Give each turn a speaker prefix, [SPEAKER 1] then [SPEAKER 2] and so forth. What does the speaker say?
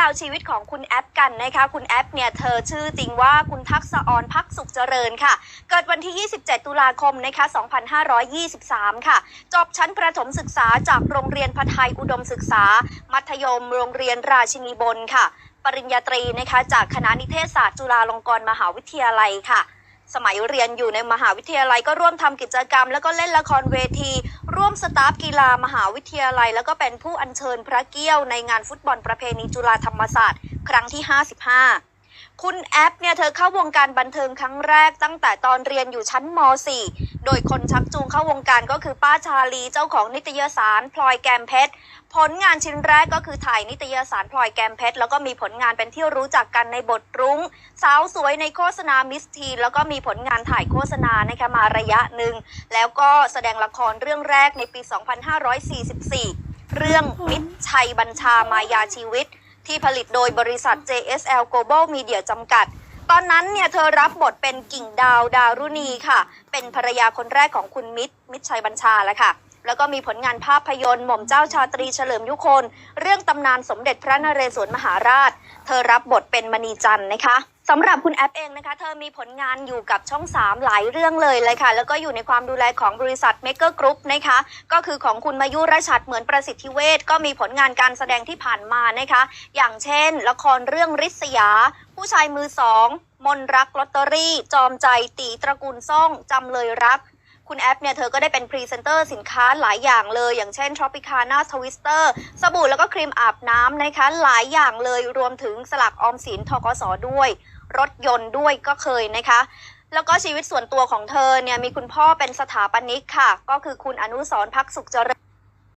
[SPEAKER 1] ราวชีวิตของคุณแอปกันนะคะ คุณแอปเนี่ยเธอชื่อจริงว่าคุณทักษะออนพักสุขเจริญค่ะ เกิดวันที่ 27 ตุลาคมนะคะ 2523 ค่ะ จบชั้นประถมศึกษาจากโรงเรียนพไทยอุดมศึกษา มัธยมโรงเรียนราชินีบนค่ะ ปริญญาตรีนะคะจากคณะนิเทศศาสตร์จุฬาลงกรณ์มหาวิทยาลัยค่ะ สมัยเรียนอยู่ในมหาวิทยาลัยก็ร่วมทำกิจกรรม แล้วก็เล่นละครเวที ร่วมสตาฟกีฬามหาวิทยาลัย แล้วก็เป็นผู้อัญเชิญพระเกี้ยวในงานฟุตบอลประเพณีจุฬาธรรมศาสตร์ ครั้งที่ 55 คุณแอปเนี่ยเธอเข้าวงการบันเทิงครั้งแรกตั้งแต่ตอนเรียนอยู่ชั้นม .4 โดยคนชักจูงเข้าวงการก็คือป้าชาลีเจ้าของนิตยสารพลอยแกมเพชร ผลงานชิ้นแรกก็คือถ่ายนิตยสารพลอยแกมเพชร แล้วก็มีผลงานเป็นที่รู้จักกันในบทรุ้ง สาวสวยในโฆษณามิสทีนแล้วก็มีผลงานถ่ายโฆษณานะคะมาระยะหนึ่ง แล้วก็แสดงละครเรื่องแรกในปี 2544 เรื่องมิตรชัยบัญชามายาชีวิต ที่ผลิตโดยบริษัท JSL Global Media จำกัด ตอนนั้นเนี่ยเธอรับบทเป็นกิ่งดาวดารุณีค่ะ เป็นภรรยาคนแรกของคุณมิตรมิตรชัยบัญชาแล้วค่ะ แล้วก็มีผลงานภาพยนตร์หม่อมเจ้าชาตรีเฉลิมยุคน เรื่องตำนานสมเด็จพระนเรศวรมหาราช เธอรับบทเป็นมณีจันทร์นะคะสำหรับคุณแอปเองนะคะ เธอมีผลงานอยู่กับช่อง 3 หลายเรื่องเลยเลยค่ะ แล้วก็อยู่ในความดูแลของบริษัท Maker Group นะคะ ก็คือของคุณมายุรชัดเหมือนประสิทธิเวชก็มีผลงานการแสดงที่ผ่านมานะคะ อย่างเช่น ละครเรื่องริษยา ผู้ชายมือสอง มนรักลอตเตอรี่ จอมใจตีตระกูลซ่องจำเลยรัก คุณแอปเนี่ยเธอก็ได้เป็นพรีเซนเตอร์สินค้าหลายอย่างเลย อย่างเช่น Tropicana Twister สบู่แล้วก็ครีมอาบน้ำนะคะหลายอย่างเลยรวมถึงสลักออมสินทกสด้วย รถยนต์ด้วยก็เคยนะคะแล้วก็ชีวิตส่วนตัวของเธอเนี่ยมีคุณพ่อเป็นสถาปนิกค่ะ ก็คือคุณอนุสรพักสุขเจริญ